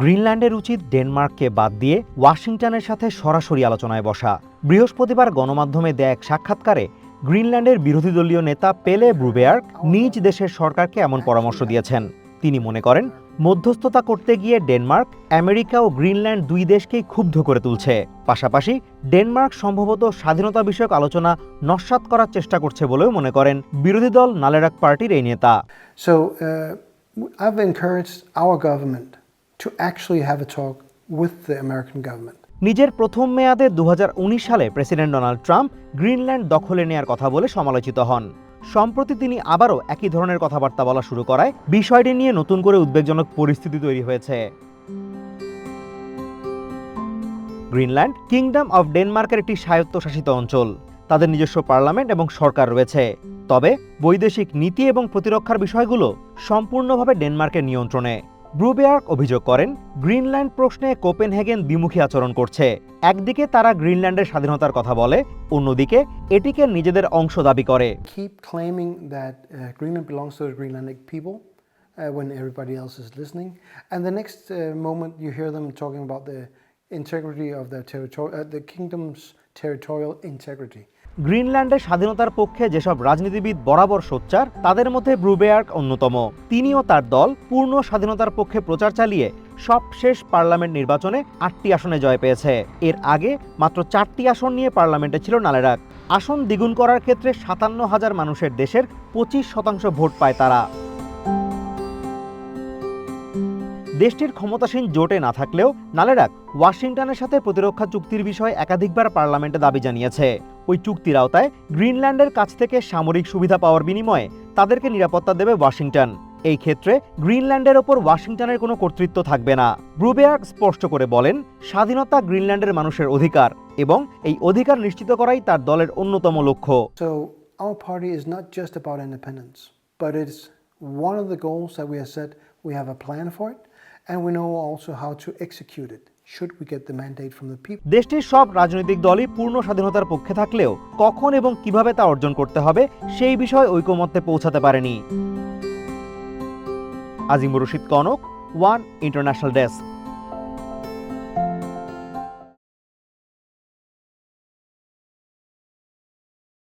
গ্রিনল্যান্ডের উচিত ডেনমার্ককে বাদ দিয়ে ওয়াশিংটনের সাথে সরাসরি আলোচনায় বসা। বৃহস্পতিবার গণমাধ্যমে দেয়া এক সাক্ষাৎকারে গ্রিনল্যান্ডের বিরোধী দলীয় নেতা পেলে ব্রুবেয়ার্ক নিজ দেশের সরকারকে এমন পরামর্শ দিয়েছেন। তিনি মনে করেন মধ্যস্থতা করতে গিয়ে ডেনমার্ক আমেরিকা ও গ্রিনল্যান্ড দুই দেশকেই ক্ষুব্ধ করে তুলছে। পাশাপাশি ডেনমার্ক সম্ভবত স্বাধীনতা বিষয়ক আলোচনা নস্যাৎ করার চেষ্টা করছে বলেও মনে করেন বিরোধী দল নালেরাক পার্টির এই নেতা। So uh, to actually have a talk with the American government. নিজের প্রথম মেয়াদে দু হাজার উনিশ সালে প্রেসিডেন্ট ডোনাল্ড ট্রাম্প গ্রিনল্যান্ড দখলে নেয়ার কথা বলে সমালোচিত হন। সম্প্রতি তিনি আবারও একই ধরনের কথাবার্তা বলা শুরু করায় বিষয়টি নিয়ে নতুন করে উদ্বেগজনক পরিস্থিতি তৈরি হয়েছে। গ্রিনল্যান্ড কিংডম অফ ডেনমার্কের একটি স্বায়ত্তশাসিত অঞ্চল। তাদের নিজস্ব পার্লামেন্ট এবং সরকার রয়েছে। তবে বৈদেশিক নীতি এবং প্রতিরক্ষার বিষয়গুলো সম্পূর্ণভাবে ডেনমার্কের নিয়ন্ত্রণে। ব্রুবেয়ার্ক অভিযোগ করেন, গ্রিনল্যান্ড প্রশ্নে কোপেনহেগেন বিমুখী আচরণ করছে। একদিকে তারা গ্রিনল্যান্ডের স্বাধীনতার কথা বলে, অন্যদিকে এটিকে নিজেদের অংশ দাবি করে। Territorial integrity. গ্রিনল্যান্ডের স্বাধীনতার পক্ষে যেসব রাজনীতিবিদ বরাবর সোচ্চার, তাদের মধ্যে ব্রুবেয়ার্ক অন্যতম। তিনিও তার দল পূর্ণ স্বাধীনতার পক্ষে প্রচার চালিয়ে সব শেষ পার্লামেন্ট নির্বাচনে আটটি আসনে জয় পেয়েছে। এর আগে মাত্র চারটি আসন নিয়ে পার্লামেন্টে ছিল নালেরাক আসন দ্বিগুণ করার ক্ষেত্রে সাতান্ন হাজার মানুষের দেশের পঁচিশ শতাংশ ভোট পায় তারা। দেশটির ক্ষমতাসীন জোটে না থাকলেও নালেরাক ওয়াশিংটনের সাথে প্রতিরক্ষা চুক্তির বিষয়ে একাধিকবার পার্লামেন্টে দাবি জানিয়েছে। ওই চুক্তির আওতায় গ্রিনল্যান্ডের কাছ থেকে সামরিক সুবিধা পাওয়ার বিনিময়ে তাদেরকে নিরাপত্তা দেবে ওয়াশিংটন। এই ক্ষেত্রে গ্রিনল্যান্ডের ওপর ওয়াশিংটনের কোনো কর্তৃত্ব থাকবে না। ব্রুবেয়ার স্পষ্ট করে বলেন স্বাধীনতা গ্রিনল্যান্ডের মানুষের অধিকার এবং এই অধিকার নিশ্চিত করাই তার দলের অন্যতম লক্ষ্য। Our party is not just about independence, but it's one of the goals that we have set. We have a plan for it, and we know also how to execute it. Should we get the mandate from the people? দেশটির সব রাজনৈতিক দলই পূর্ণ স্বাধীনতার পক্ষে থাকলেও কখন এবং কীভাবে তা অর্জন করতে হবে সেই বিষয়ে ঐকমত্যে পৌঁছাতে পারেনি Azimur Rashid Kanak one international desk